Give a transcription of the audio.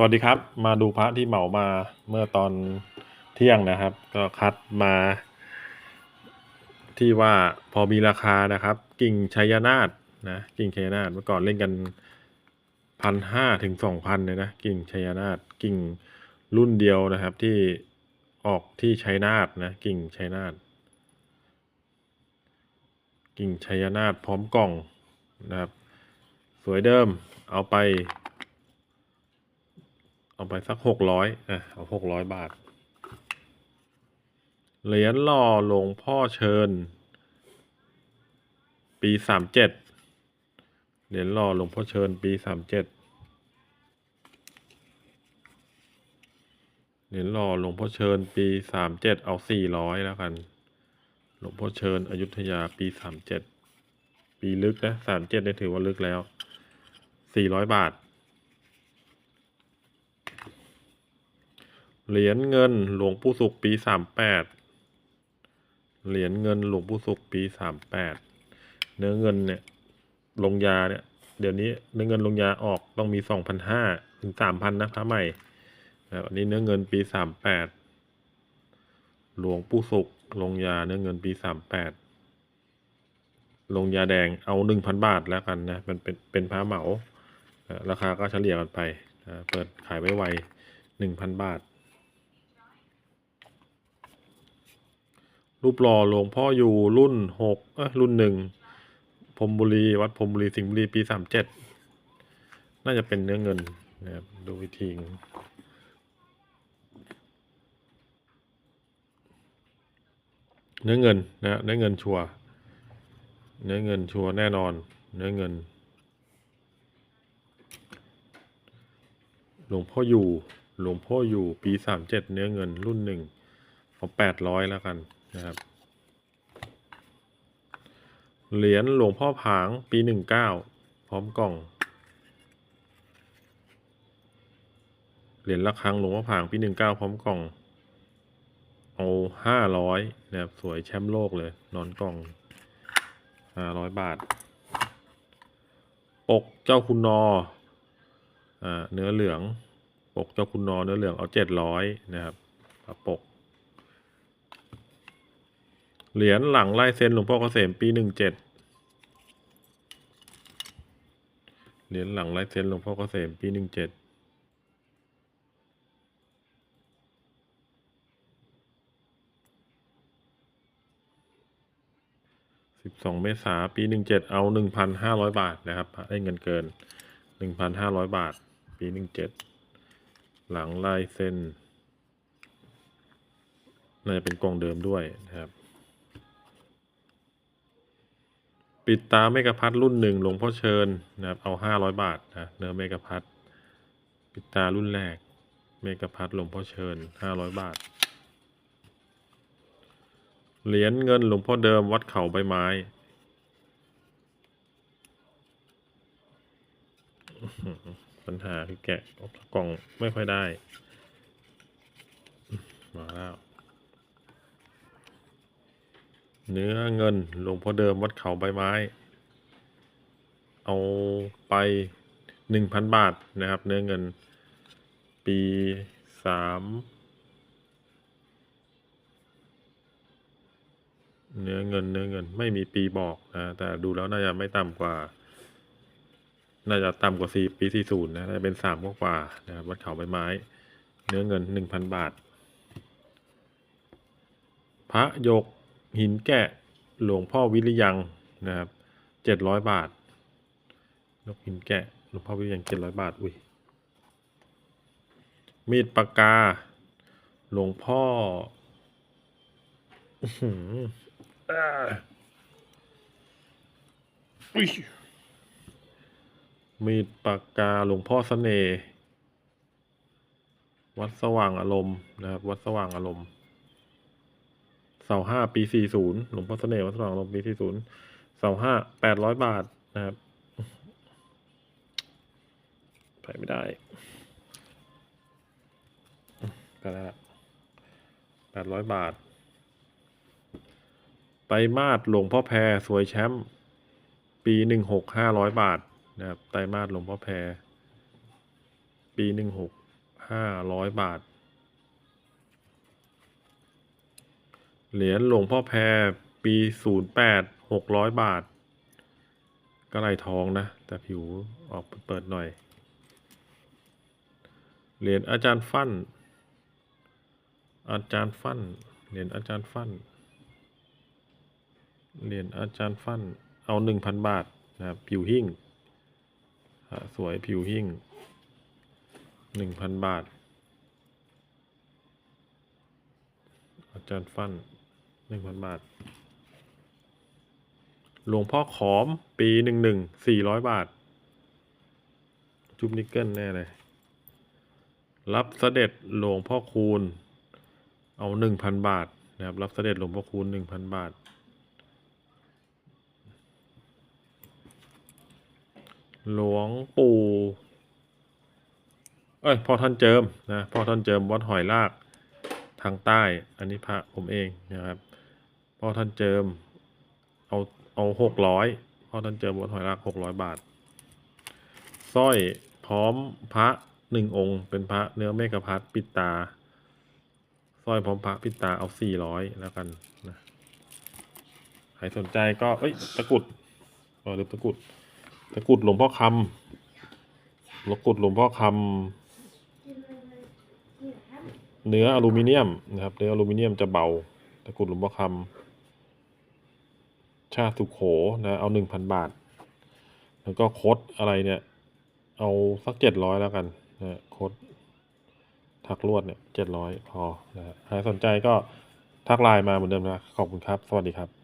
สวัสดีครับ มาดูพระที่เหมามาเมื่อตอนเที่ยงนะครับ ก็คัดมา ที่ว่าพอมีราคานะครับ กิ่งชัยนาทนะกิ่งชัยนาทเมื่อก่อนเล่นกันพันห้าถึงสองพันเลยนะกิ่งชัยนาทกิ่งรุ่นเดียวนะครับ ที่ออกที่ชัยนาทนะกิ่งชัยนาทกิ่งชัยนาทพร้อมกล่องนะครับ สวยเดิมเอาไป เอาไปสักหกร้อยอะเอาหกร้อยบาท เหรียญหล่อหลวงพ่อเชิญ ปีสามเจ็ดเหรียญหล่อหลวงพ่อเชิญ ปีสามเจ็ดเหรียญหล่อหลวงพ่อเชิญ ปีสามเจ็ดเอาสี่ร้อยแล้วกัน หลวงพ่อเชิญอยุธยาปีสามเจ็ดปีลึกนะสามเจ็ดได้ถือว่าลึกแล้วสี่ร้อยบาท เหรียญเงินหลวงปู่สุขปีสามแปดเหรียญเงินหลวงปู่สุขปีสามแปดเนื้อเงินเนี่ยลงยาเนี่ย เดี๋ยวนี้เนื้อเงินลงยาออกต้องมีสองพันห้าถึงสามพันนะพระใหม่นะครับอันนี้เนื้อเงินปีสามแปดหลวงปู่สุขลงยาเนื้อเงินปีสามแปดลงยาแดงเอาหนึ่งพันบาทแล้วกันนะมันเป็นเป็นพระเหมาอ่อราคาก็เฉลี่ยกันไปเปิดขายไว้ไวหนึ่งพันบาท รูปหล่อหลวงพ่ออยู่รุ่นหกเอยรุ่นหนึ่งพรมบุรี วัดพรมบุรีสิงห์บุรีปีสามเจ็ดน่าจะเป็นเนื้อเงินนะครับดูวิธีเนื้อเงินนะเนื้อเงินชัวเนื้อเงินชัวแน่นอน เนื้อเงิน หลวงพ่ออยู่ หลวงพ่ออยู่ปีสามเจ็ดเนื้อเงินรุ่นหนึ่งเอาแปดร้อยแล้วกัน นะครับ เหรียญหลวงพ่อผางปีหนึ่งเก้าพร้อมกล่อง เหรียญระฆังหลวงพ่อผางปีหนึ่งเก้าพร้อมกล่อง เอาห้าร้อยนะครับสวยแชมป์โลกเลย นอนกล่องห้าร้อยบาท ปกเจ้าคุณนออเนื้อเหลือง ปกเจ้าคุณนอเนื้อเหลืองเอาเจ็ดร้อยนะครับปก เหรียญหลังลายเซ็นหลวงพ่อเกษมปีหนึ่งเจ็ดเหรียญหลังลายเซ็นหลวงพ่อเกษมปีหนึ่งเจ็ดสิบสองเมษาปีหนึ่งเจ็ดเอาหนึ่งพันห้าร้อยบาทนะครับได้เงินเกินหนึ่งพันห้าร้อยบาท ปีหนึ่งเจ็ดหลังลายเซ็นน่าจะเป็นกล่องเดิมด้วยนะครับ ปิดตาเมกะพัดรุ่นหนึ่งหลวงพ่อเชิญนะครับเอาห้าร้อยบาทนะเนื้อเมกะพัดปิดตารุ่นแรก เมกะพัดหลวงพ่อเชิญห้าร้อยบาท เหรียญเงินหลวงพ่อเดิมวัดเขาใบไม้ปัญหาคือแกะกจากกล่องไม่ค่อยได้ มาแล้ว เนื้อเงินหลวงพ่อเดิมวัดเขาใบไม้ เอาไปหนึ่งพันบาทนะครับ เนื้อเงินปีสามเนื้อเงินเนื้อเงินไม่มีปีบอกนะแต่ดูแล้วน่าจะไม่ต่ำกว่า น่าจะต่ำกว่าสี่ปีสี่ศูนย์นะน่าจะเป็นสามกว่านะครับวัดเขาใบไม้ เนื้อเงินหนึ่งพันบาท พระยก หินแกะหลวงพ่อวิริยังนะครับเจ็ดร้อยบาทยกหินแกะหลวงพ่อวิริยังเจ็ดร้อยบาท อุ้ย มีดปากกา หลวงพ่อมีดปากกาหลวงพ่อเสน่ห์วัดสว่างอารมณ์นะครับ วัดสว่างอารมณ์ เสาห้าปีสี่ศูนย์หลวงพ่อเสน่ห์วัดสว่างอารมปีสี่ศูนย์เสาห้าแปดร้อยบาทนะครับไปไม่ได้ก็ได้แปดร้อยบาท ไปมาดหลวงพ่อแพรสวยแชมป์ปีหนึ่งหกห้าร้อยบาทนะครับไตรมาสหลวงพ่อแพรปีหนึ่งหกห้าร้อยบาท เหรียญหลวงพ่อแพรปีศูนย์แปดหกร้อยบาท ก็ลายทองนะ แต่ผิวออกเปิดหน่อย เหรียญอาจารย์ฟั่น อาจารย์ฟั่น เหรียญอาจารย์ฟั่น เหรียญอาจารย์ฟั่น เอาหนึ่งพันบาทนะครับ ผิวหิ่ง สวยผิวหิ่งหนึ่งพันบาท อาจารย์ฟั่น หนึ่งพันบาท หลวงพ่อขอม ปีหนึ่งหนึ่งสี่ร้อยบาท จุบนิกเกิลแน่เลย รับเสด็จหลวงพ่อคูณ เอาหนึ่งพันบาทนะครับ รับเสด็จหลวงพ่อคูณหนึ่งพันบาท หลวงปู่ เอ้ย พ่อท่านเจิมนะ พ่อท่านเจิมวัดหอยลากทางใต้ อันนี้พระผมเองนะครับ พ่อท่านเจิม เอาเอาหกร้อยพ่อท่านเจิมวัดหอยลากหกร้อยบาทสร้อยพร้อมพระหนึ่งองค์ เป็นพระเนื้อเมฆพัดปิดตาสร้อยพร้อมพระปิดตาเอาสี่ร้อยแล้วกันนะใครสนใจก็เอ้ยตะกรุดเออลืมตะกรุดตะกรุดหลวงพ่อคำตะกุดหลวงพ่อคำเนื้ออลูมิเนียมนะครับ เนื้ออลูมิเนียมจะเบาตะกรุดหลวงพ่อคำ ค่าสุโขนะเอาหนึ่งพันบาท แล้วก็โคดอะไรเนี่ย เอาสักเจ็ดร้อยแล้วกันนะโคดทักลวดเนี่ยเจ็ดร้อยพอนะฮะใครสนใจก็ทักไลน์มาเหมือนเดิมนะ ขอบคุณครับ สวัสดีครับ